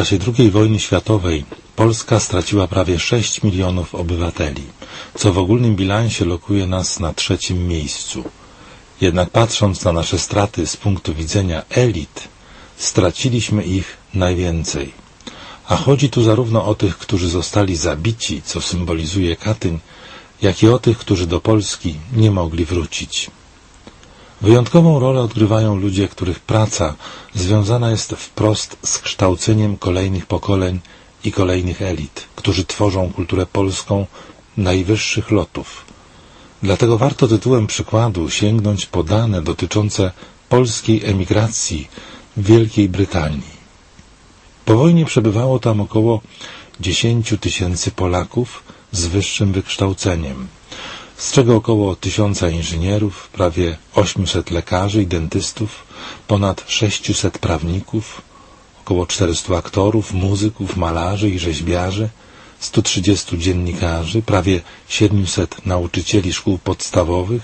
czasie II wojny światowej Polska straciła prawie 6 milionów obywateli, co w ogólnym bilansie lokuje nas na trzecim miejscu. Jednak patrząc na nasze straty z punktu widzenia elit, straciliśmy ich najwięcej. A chodzi tu zarówno o tych, którzy zostali zabici, co symbolizuje Katyń, jak i o tych, którzy do Polski nie mogli wrócić. Wyjątkową rolę odgrywają ludzie, których praca związana jest wprost z kształceniem kolejnych pokoleń i kolejnych elit, którzy tworzą kulturę polską najwyższych lotów. Dlatego warto tytułem przykładu sięgnąć po dane dotyczące polskiej emigracji w Wielkiej Brytanii. Po wojnie przebywało tam około 10 tysięcy Polaków z wyższym wykształceniem, z czego około tysiąca inżynierów, prawie 800 lekarzy i dentystów, ponad 600 prawników, około 400 aktorów, muzyków, malarzy i rzeźbiarzy, 130 dziennikarzy, prawie 700 nauczycieli szkół podstawowych,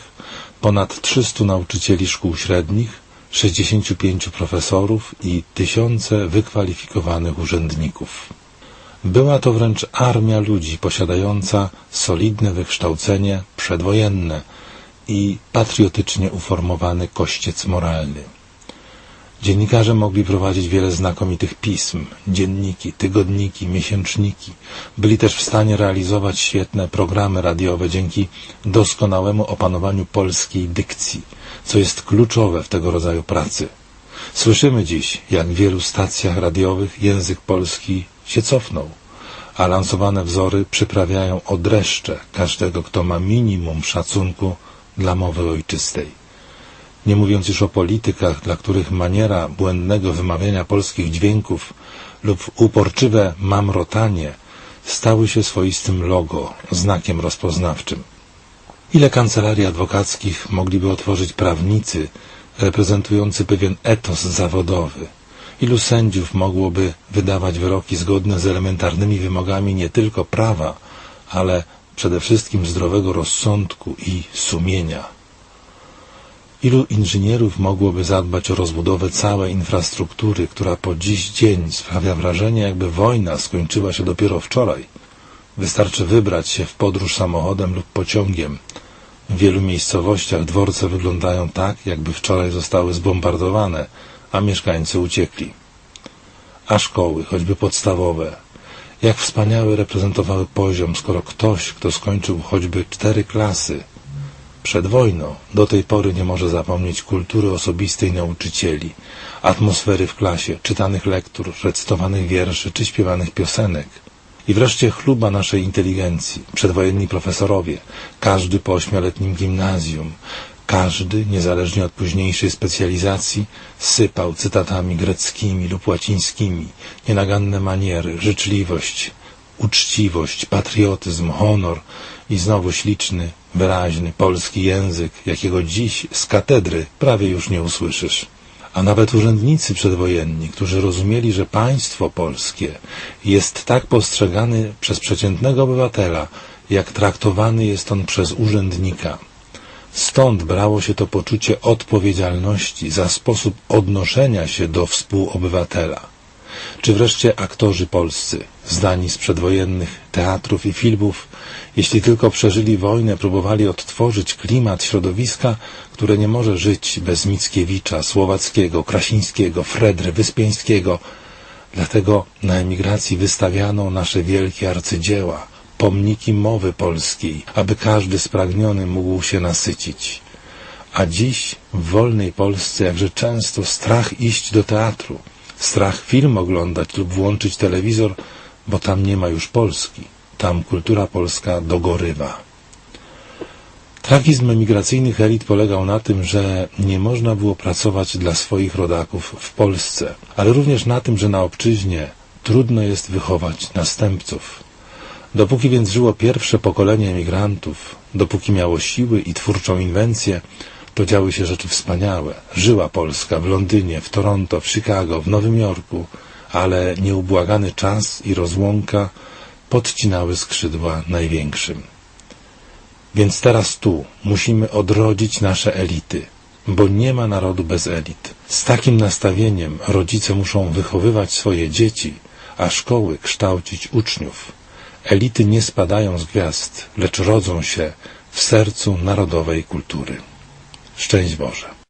ponad 300 nauczycieli szkół średnich, 65 profesorów i tysiące wykwalifikowanych urzędników. Była to wręcz armia ludzi posiadająca solidne wykształcenie przedwojenne i patriotycznie uformowany kościec moralny. Dziennikarze mogli prowadzić wiele znakomitych pism, dzienniki, tygodniki, miesięczniki. Byli też w stanie realizować świetne programy radiowe dzięki doskonałemu opanowaniu polskiej dykcji, co jest kluczowe w tego rodzaju pracy. Słyszymy dziś, jak w wielu stacjach radiowych język polski się cofnął, a lansowane wzory przyprawiają o każdego, kto ma minimum szacunku dla mowy ojczystej nie mówiąc już o politykach, dla których maniera błędnego wymawiania polskich dźwięków lub uporczywe mamrotanie stały się swoistym logo, znakiem rozpoznawczym. Ile kancelarii adwokackich mogliby otworzyć prawnicy reprezentujący pewien etos zawodowy? Ilu sędziów mogłoby wydawać wyroki zgodne z elementarnymi wymogami nie tylko prawa, ale przede wszystkim zdrowego rozsądku i sumienia? Ilu inżynierów mogłoby zadbać o rozbudowę całej infrastruktury, która po dziś dzień sprawia wrażenie, jakby wojna skończyła się dopiero wczoraj? Wystarczy wybrać się w podróż samochodem lub pociągiem. W wielu miejscowościach dworce wyglądają tak, jakby wczoraj zostały zbombardowane, a mieszkańcy uciekli. A szkoły, choćby podstawowe, jak wspaniały reprezentowały poziom, skoro ktoś, kto skończył choćby cztery klasy, przed wojną do tej pory nie może zapomnieć kultury osobistej nauczycieli, atmosfery w klasie, czytanych lektur, recytowanych wierszy czy śpiewanych piosenek. I wreszcie chluba naszej inteligencji, przedwojenni profesorowie, każdy po ośmioletnim gimnazjum, każdy, niezależnie od późniejszej specjalizacji, sypał cytatami greckimi lub łacińskimi, nienaganne maniery, życzliwość, uczciwość, patriotyzm, honor i znowu śliczny, wyraźny polski język, jakiego dziś z katedry prawie już nie usłyszysz. A nawet urzędnicy przedwojenni, którzy rozumieli, że państwo polskie jest tak postrzegany przez przeciętnego obywatela, jak traktowany jest on przez urzędnika. Stąd brało się to poczucie odpowiedzialności za sposób odnoszenia się do współobywatela. Czy wreszcie aktorzy polscy, zdani z przedwojennych teatrów i filmów, jeśli tylko przeżyli wojnę, próbowali odtworzyć klimat środowiska, które nie może żyć bez Mickiewicza, Słowackiego, Krasińskiego, Fredry, Wyspiańskiego. Dlatego na emigracji wystawiano nasze wielkie arcydzieła, pomniki mowy polskiej, aby każdy spragniony mógł się nasycić. A dziś w wolnej Polsce jakże często strach iść do teatru, strach film oglądać lub włączyć telewizor, bo tam nie ma już Polski. Tam kultura polska dogorywa. Tragizm emigracyjnych elit polegał na tym, że nie można było pracować dla swoich rodaków w Polsce, ale również na tym, że na obczyźnie trudno jest wychować następców. Dopóki więc żyło pierwsze pokolenie emigrantów, dopóki miało siły i twórczą inwencję, to działy się rzeczy wspaniałe. Żyła Polska w Londynie, w Toronto, w Chicago, w Nowym Jorku, ale nieubłagany czas i rozłąka podcinały skrzydła największym. Więc teraz tu musimy odrodzić nasze elity, bo nie ma narodu bez elit. Z takim nastawieniem rodzice muszą wychowywać swoje dzieci, a szkoły kształcić uczniów. Elity nie spadają z gwiazd, lecz rodzą się w sercu narodowej kultury. Szczęść Boże.